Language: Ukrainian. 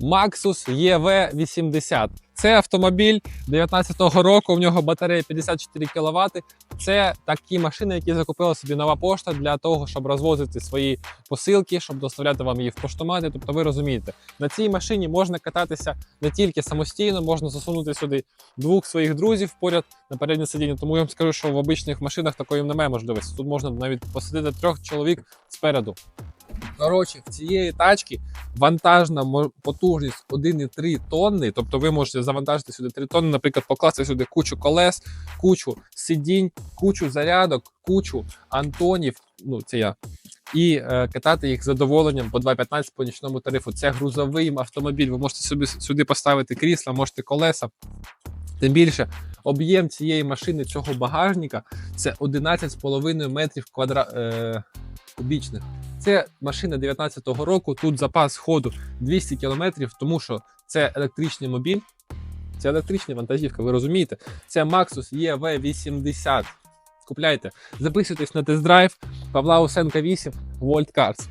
Maxus EV80. Це автомобіль 19-го року. В нього батарея 54 кВт. Це такі машини, які закупила собі нова пошта для того, щоб розвозити свої посилки, щоб доставляти вам її в поштомати. Тобто, ви розумієте, на цій машині можна кататися не тільки самостійно, можна засунути сюди двох своїх друзів поряд на переднє сидіння. Тому я вам скажу, що в обичних машинах такої немає можливості. Тут можна навіть посадити трьох чоловік спереду. Коротше, в цієї тачки вантажна потужність 1,3 тонни. Тобто ви можете завантажити сюди 3 тонни, наприклад, покласти сюди кучу колес, кучу сидінь, кучу зарядок, кучу антонів. Ну, це я. І е, катати їх з задоволенням по 2,15 по нічному тарифу. Це грузовий автомобіль. Ви можете собі сюди поставити крісла, можете колеса. Тим більше, об'єм цієї машини, цього багажника, це 11,5 метрів квадра... е... кубічних. Це машина 19-го року. Тут запас ходу 200 км, тому що це електричний мобіль, це електрична вантажівка, ви розумієте? Це Maxus EV80. Купляйте, записуйтесь на тест-драйв Павла Усенка 8 Volt Cars.